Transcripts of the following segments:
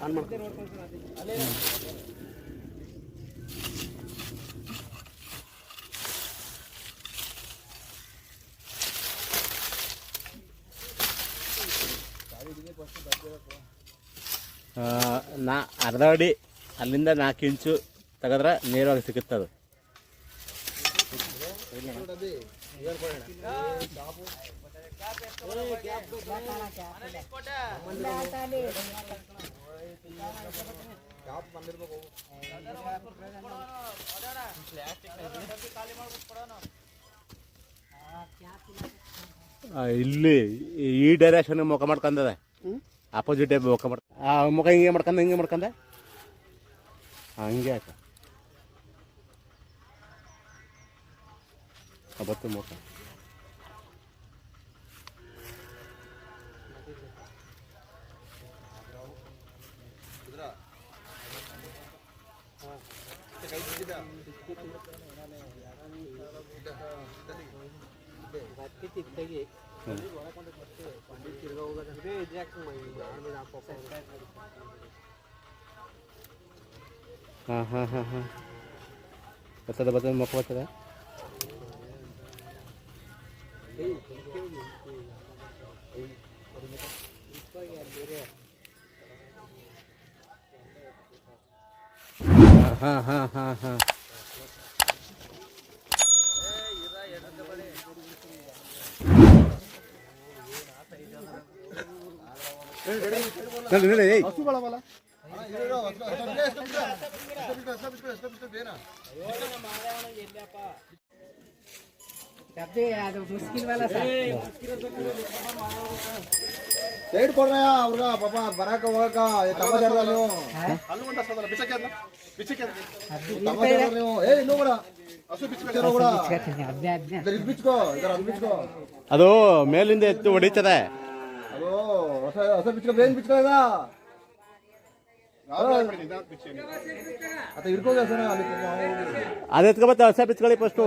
On ಮಾಡ್ಕೊ. ಆ, ನಾ ಅರ್ಧ ಅಡಿ ಅಲ್ಲಿಂದ ನಾಲ್ಕು ಇಂಚು ತೆಗೆದ್ರೆ ನೇರವಾಗಿ ಸಿಗುತ್ತೆ ಇಲ್ಲಿ ಈ ಡೈರೆಕ್ಷನ್ ಮುಖ ಮಾಡ್ಕೊಂಡದ ಆಪೋಸಿಟ್ ಮುಖ ಮಾಡ್ ಆ, ಮುಖ ಹಿಂಗೆ ಮಾಡ್ಕೊಂಡ ಹಿಂಗೆ ಮಾಡ್ಕೊಂಡ ಹಂಗೆ ಆಯ್ತು. ಬತ್ತು ಮುಖ ಹಾಂ ಹಾಂ ಹಾಂ ಹಾಂ ಬರ್ತದ ಬರ್ತದ ಮುಖ ಬರ್ತದ ಹಾಂ ಹಾಂ ಹಾಂ ಹಾಂ. ಏಯ್ ಸೈಡ್ ಕೊಡ್ರಯ್ಯ ಅವ್ರ ಪಾಪ ಬರಾಕ ಹೋಗಕ ತಮ್ಮ ಜಾಡ್ದ ನೀವು. ತಮ್ಮ ಏ ಇನ್ನೂ ಕೂಡ ಅದು ಅದು ಮೇಲಿಂದ ಎತ್ತು ಹೊಡಿತದೆ. ಅದು ಹೊಸ ಹೊಸ ಬಿಚ್ಕೋ ಬೇನ್ ಬಿಚ್ಕೋ ಈಗ? ಅತ್ತ ಹಿಡ್ಕೋಗ ಸರ್ ಅಲ್ಲಿ ಅದು ಎತ್ಕೊಬತ್ತ ಹೊಸ ಬಿಚ್ಕೊಳ್ಳಿ ಫಸ್ಟು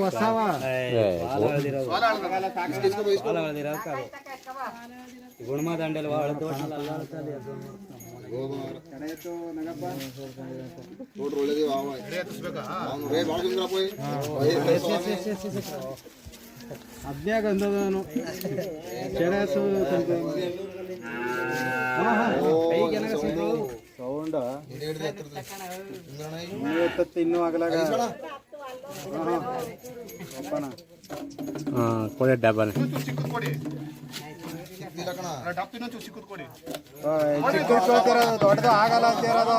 వస్తావా గుణమా దండలు వాళ్ళతో रोड रोले दे वाह वाह अरे तो सुबह का रे बाल जिंदा पे ಅದ್ನ್ಯಾಗ ಅಂದದನು ಚೆರಸು ಸೌಂಡ್. ಇನ್ನೂ ಆಗಲಾಗ ಹಾಂ ಕೊಡಿ ಡಬ್ಬನ. ಚಿಕ್ಕದ್ ಕೇಳ್ತಿರೋದು ದೊಡ್ಡದು ಆಗಲ್ಲ ಅಂತ ಇರೋದು.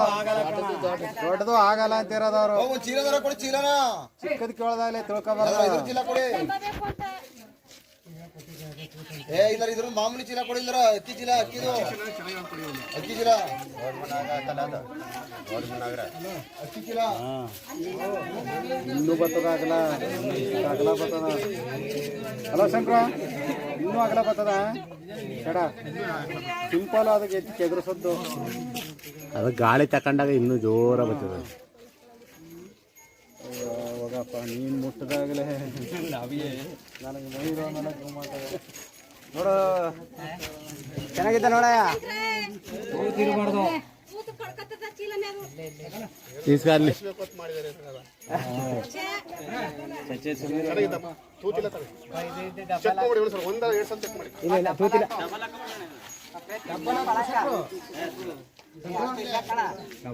ದೊಡ್ಡದು ಆಗಲ್ಲ ಅಂತ ಇರೋದು ಅವರು. ಚಿಕ್ಕದ್ ಕೇಳ್ದಾಗಲೇ ತಿಳ್ಕೊಬಾರ್ದು. ಇದ್ರ ಚೀಲ ಕೊಡಿ. ಏ ಇಲ್ಲ ಇದ್ರ ಮಾಮೂಲಿ ಚೀಲ ಕೊಡಿ ಇಲ್ಲರ ಅಕ್ಕಿ ಚೀಲ ಅಕ್ಕಿದು. ಅಕ್ಕಿ ಚೀಲ. ಅಕ್ಕಿ ಚೀಲ. ಇನ್ನೂ ಬರ್ತದ ಆಗಲ್ಲ ಬರ್ತದ ಹಲೋ ಶಂಕರ. ಇನ್ನೂ ಅಗಲ ಬರ್ತದ? ಕಡ ಸಿಂಪಲ್ ಅದಕ್ಕೆ ಹೆಚ್ಚು ಕೆದರ್ಸದ್ದು. ಅದು ಗಾಳಿ ತಕೊಂಡಾಗ ಇನ್ನೂ ಜೋರ ಬರ್ತದ. ಹೋಗಪ್ಪ ನೀನು ಮುಟ್ಟದಾಗಲೇ. ನನಗೆ ನೋಡು. ಚೆನ್ನಾಗಿದ್ದ ನೋಡಯ್ಯ? తీసుకెళ్ళి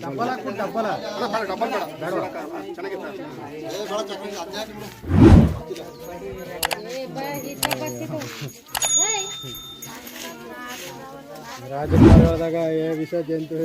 ಡಬ್ಬಲ್ ಹಾಕ್ಬಿಟ್ಟು ಡಬ್ಬಲ ರಾಜಕಾರಣ ಹೋದಾಗ ಏ ವಿಷ ಜಂತು